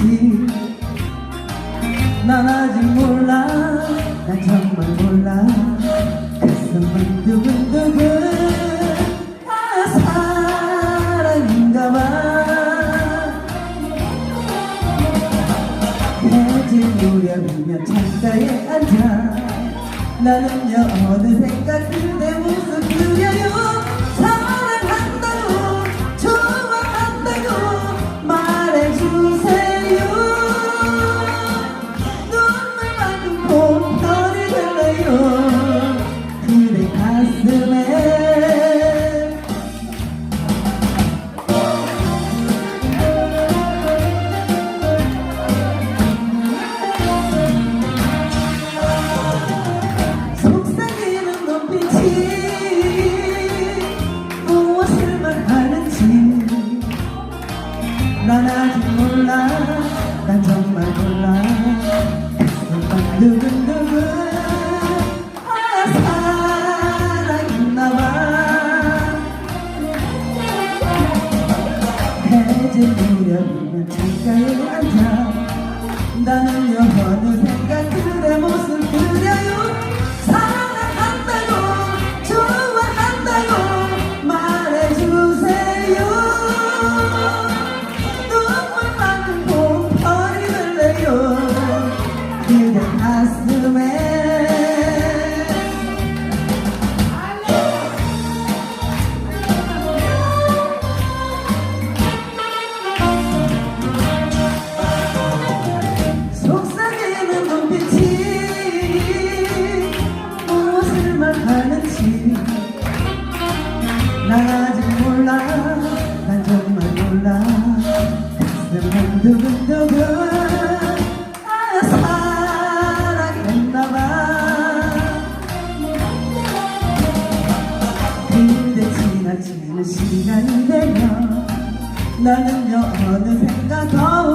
눈빛이 난 아직 몰라 난 정말 몰라. 가슴은 두근두근 아 사랑인가 봐. 해질 무렵이면 창가에 앉아. 나는요 어느샌가 그대 난 아직 몰라. 난 정말 몰라. 가슴만 두근두근 아 사랑했나봐 해질 무렵이면 창가에 앉아 나는 그대 모 말하는지 난 아직 몰라. 난 정말 몰라. 가슴은 두근두근 아 사랑했나봐. 근데 지나치는 시간이 되면 나는요 어느샌가 거울아